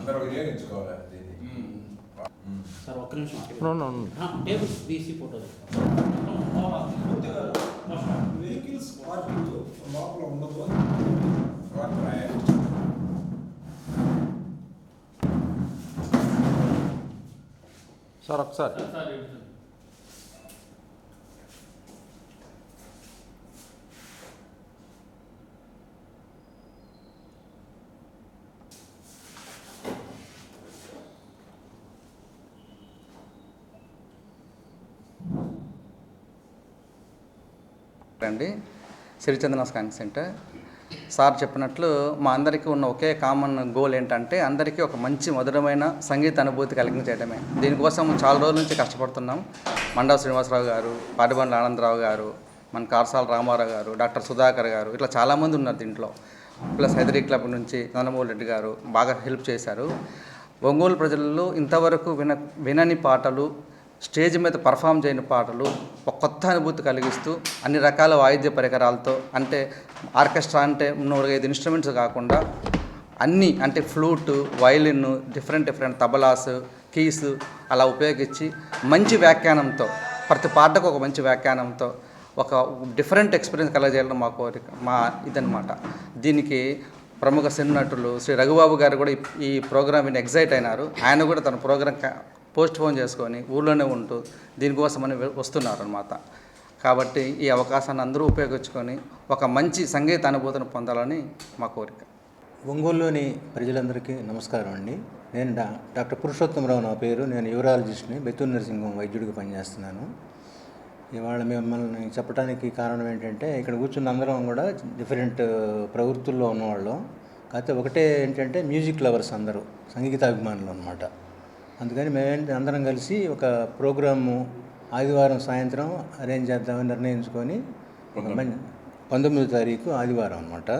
అందరూ వినియోగించుకోవాలి దీన్ని సార్ ఒక్క నిమిషం టేబుల్స్ తీసి ఫోటో వెహికల్స్ పార్కింగ్ లోపల ఉండదు సార్ ఒకసారి అండి సిరిచందన స్కానింగ్ సెంటర్. సార్ చెప్పినట్లు మా అందరికీ ఉన్న ఒకే కామన్ గోల్ ఏంటంటే అందరికీ ఒక మంచి మధురమైన సంగీత అనుభూతి కలిగించడమే దీనికోసం చాలా రోజుల నుంచి కష్టపడుతున్నాం. మండవ శ్రీనివాసరావు గారు పాటిబండ్ల ఆనందరావు గారు మన కార్సాల రామారావు గారు డాక్టర్ సుధాకర్ గారు ఇట్లా చాలామంది ఉన్నారు దీంట్లో. ప్లస్ హైదరీ క్లబ్ నుంచి నందమూరి రెడ్డి గారు బాగా హెల్ప్ చేశారు. ఒంగోలు ప్రజల్లో ఇంతవరకు విన వినని పాటలు స్టేజ్ మీద పర్ఫామ్ చేయని పాటలు ఒక కొత్త అనుభూతి కలిగిస్తూ అన్ని రకాల వాయిద్య పరికరాలతో అంటే ఆర్కెస్ట్రా అంటే నాలుగైదు ఇన్స్ట్రుమెంట్స్ కాకుండా అన్నీ అంటే flute violin different different tablas keys అలా ఉపయోగించి మంచి వ్యాఖ్యానంతో ప్రతి పాటకు ఒక మంచి వ్యాఖ్యానంతో ఒక డిఫరెంట్ ఎక్స్పీరియన్స్ కలగజేయాలని మా కోరిక మా ఇదనమాట దీనికి ప్రముఖ సినీ నటులు శ్రీ రఘుబాబు గారు కూడా ఈ- ప్రోగ్రామ్ విని ఎగ్జైట్ అయినారు. ఆయన కూడా తన ప్రోగ్రాం పోస్ట్ పోన్ చేసుకొని ఊళ్ళోనే ఉంటూ దీనికోసమని అని వస్తున్నారు అనమాట కాబట్టి ఈ అవకాశాన్ని అందరూ ఉపయోగించుకొని ఒక మంచి సంగీత అనుభూతిని పొందాలని మా కోరిక. ఒంగోలులోని ప్రజలందరికీ నమస్కారం అండి. నేను డా డాక్టర్ పురుషోత్తమరావు నా పేరు. నేను యూరాలజిస్ట్ని బెత్తూరు నరసింహం వైద్యుడిగా పనిచేస్తున్నాను. ఇవాళ మిమ్మల్ని చెప్పడానికి కారణం ఏంటంటే ఇక్కడ కూర్చున్న అందరం కూడా డిఫరెంట్ ప్రవృత్తుల్లో ఉన్నవాళ్ళం. కాకపోతే ఒకటే ఏంటంటే మ్యూజిక్ లవర్స్ అందరూ సంగీతాభిమానులు అనమాట అందుకని మేము అందరం కలిసి ఒక ప్రోగ్రాము ఆదివారం సాయంత్రం అరేంజ్ చేద్దామని నిర్ణయించుకొని ఒక మంచి పంతొమ్మిదో తారీఖు ఆదివారం అనమాట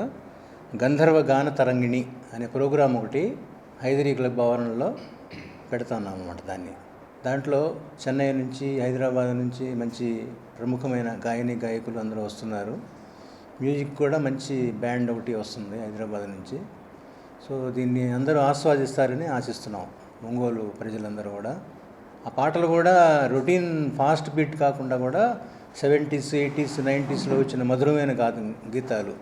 గంధర్వ గాన తరంగిణి అనే ప్రోగ్రాం ఒకటి హైదరీ క్లబ్ ఆవరణలో పెడుతున్నాం అనమాట దాన్ని. దాంట్లో చెన్నై నుంచి హైదరాబాద్ నుంచి మంచి ప్రముఖమైన గాయని గాయకులు అందరూ వస్తున్నారు. మ్యూజిక్ కూడా మంచి బ్యాండ్ ఒకటి వస్తుంది హైదరాబాద్ నుంచి. సో దీన్ని అందరూ ఆస్వాదిస్తారని ఆశిస్తున్నాం. ఒంగోలు ప్రజలందరూ కూడా. ఆ పాటలు కూడా రొటీన్ ఫాస్ట్ బీట్ కాకుండా కూడా సెవెంటీస్ ఎయిటీస్ నైంటీస్లో వచ్చిన మధురమైన గా గీతాలు.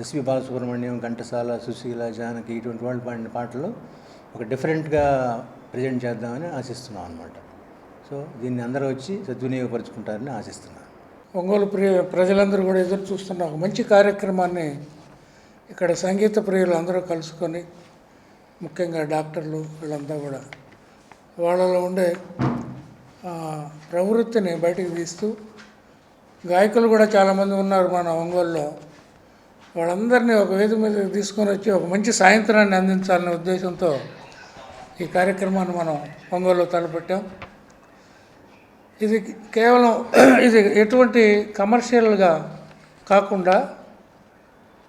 ఎస్వి బాలసుబ్రహ్మణ్యం ఘంటసాల సుశీల జానకి ఇటువంటి వాళ్ళు పాడిన పాటలు ఒక డిఫరెంట్గా ప్రజెంట్ చేద్దామని ఆశిస్తున్నాం అనమాట సో దీన్ని అందరూ వచ్చి సద్వినియోగపరుచుకుంటారని ఆశిస్తున్నాను. ఒంగోలు ప్రియ ప్రజలందరూ కూడా ఎదురు చూస్తున్న ఒక మంచి కార్యక్రమాన్ని ఇక్కడ సంగీత ప్రియులు అందరూ కలుసుకొని ముఖ్యంగా డాక్టర్లు వీళ్ళంతా కూడా. వాళ్ళలో ఉండే ప్రవృత్తిని బయటికి తీస్తూ గాయకులు కూడా చాలామంది ఉన్నారు మన ఒంగోలులో. వాళ్ళందరినీ ఒక వేదిక మీద తీసుకొని వచ్చి ఒక మంచి సాయంత్రాన్ని అందించాలనే ఉద్దేశంతో ఈ కార్యక్రమాన్ని మనం ఒంగోలులో తలపెట్టాం. ఇది కేవలం ఇది ఎటువంటి కమర్షియల్గా కాకుండా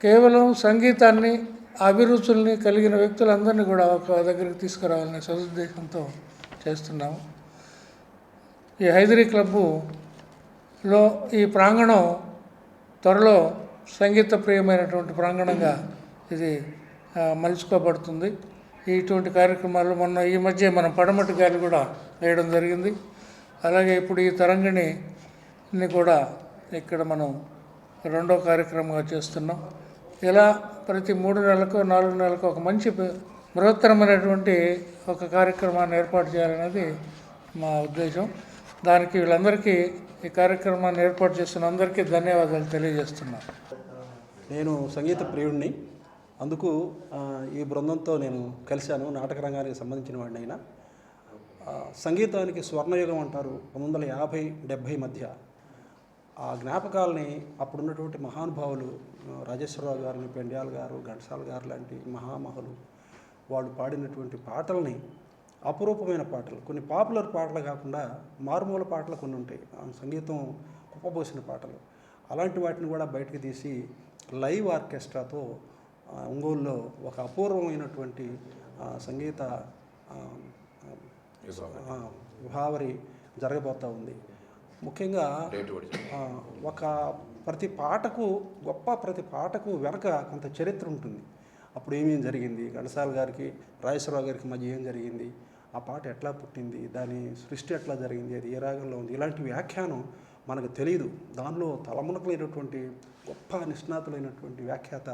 కేవలం సంగీతాన్ని అభిరుచుల్ని కలిగిన వ్యక్తులందరినీ కూడా ఒక దగ్గరికి తీసుకురావాలనే సదుద్దేశంతో చేస్తున్నాము. ఈ హైదరీ క్లబ్బులో ఈ ప్రాంగణం త్వరలో సంగీత ప్రియమైనటువంటి ప్రాంగణంగా ఇది మలుచుకోబడుతుంది. ఇటువంటి కార్యక్రమాలు మొన్న ఈ మధ్య మనం పడమటి గాలి కూడా వేయడం జరిగింది. అలాగే ఇప్పుడు ఈ తరంగిణిని కూడా ఇక్కడ మనం రెండో కార్యక్రమంగా చేస్తున్నాం. ఇలా ప్రతి మూడు నెలలకు నాలుగు నెలలకు ఒక మంచి బృహత్తరమైనటువంటి ఒక కార్యక్రమాన్ని ఏర్పాటు చేయాలనేది మా ఉద్దేశం. దానికి వీళ్ళందరికీ ఈ కార్యక్రమాన్ని ఏర్పాటు చేస్తున్న అందరికీ ధన్యవాదాలు తెలియజేస్తున్నాను నేను సంగీత ప్రియుడిని అందుకు ఈ బృందంతో నేను కలిశాను. నాటక రంగానికి సంబంధించిన వాడిని అయినా సంగీతానికి స్వర్ణయుగం అంటారు పంతొమ్మిది వందల యాభై డెబ్భై మధ్య. ఆ జ్ఞాపకాలని అప్పుడున్నటువంటి మహానుభావులు రాజేశ్వరరావు గారిని పెండ్యాల్ గారు ఘంటసాల గారు లాంటి మహామహులు వాళ్ళు పాడినటువంటి పాటల్ని అపురూపమైన పాటలు కొన్ని పాపులర్ పాటలు కాకుండా మారుమూల పాటలు కొన్ని ఉంటాయి. ఆ సంగీతం కుప్పబోసిన పాటలు. అలాంటి వాటిని కూడా బయటకు తీసి లైవ్ ఆర్కెస్ట్రాతో ఒంగోలులో ఒక అపూర్వమైనటువంటి సంగీత విభావరి జరగబోతూ ఉంది. ముఖ్యంగా ఒక ప్రతి పాటకు గొప్ప ప్రతి పాటకు వెనక కొంత చరిత్ర ఉంటుంది. అప్పుడు ఏమేం జరిగింది? ఘంటసాల గారికి రాజేశ్వరరావు గారికి మధ్య ఏం జరిగింది? ఆ పాట ఎట్లా పుట్టింది? దాని సృష్టి ఎట్లా జరిగింది? అది ఏ రాగంలో ఉంది? ఇలాంటి వ్యాఖ్యానం మనకు తెలియదు. దానిలో తలమునకలైనటువంటి గొప్ప నిష్ణాతులైనటువంటి వ్యాఖ్యాత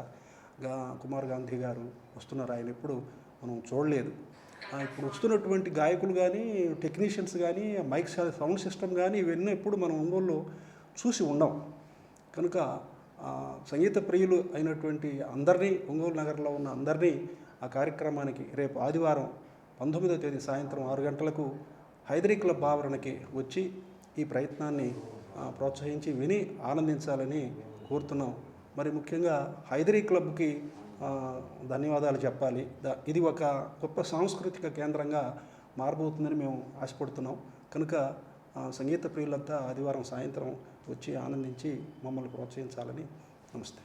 గా కుమార్ గాంధీ గారు వస్తున్నారు. ఆయన ఎప్పుడు మనం చూడలేదు. ఇప్పుడు వస్తున్నటువంటి గాయకులు కానీ టెక్నీషియన్స్ కానీ మైక్ సౌండ్ సిస్టమ్ కానీ ఇవన్నీ ఎప్పుడు మనం ఒంగోలులో చూసి ఉండం. కనుక సంగీత ప్రియులు అయినటువంటి అందరినీ ఒంగోలు నగరంలో ఉన్న అందరినీ ఆ కార్యక్రమానికి రేపు ఆదివారం పంతొమ్మిదో తేదీ సాయంత్రం ఆరు గంటలకు హైదరీ క్లబ్ ఆవరణకి వచ్చి ఈ ప్రయత్నాన్ని ప్రోత్సహించి విని ఆనందించాలని కోరుతున్నాం. మరి ముఖ్యంగా హైదరీ క్లబ్కి ధన్యవాదాలు చెప్పాలి. ఇది ఒక గొప్ప సాంస్కృతిక కేంద్రంగా మారబోతుందని మేము ఆశపడుతున్నాం. కనుక సంగీత ప్రియులంతా ఆదివారం సాయంత్రం వచ్చి ఆనందించి మమ్మల్ని ప్రోత్సహించాలని నమస్తే.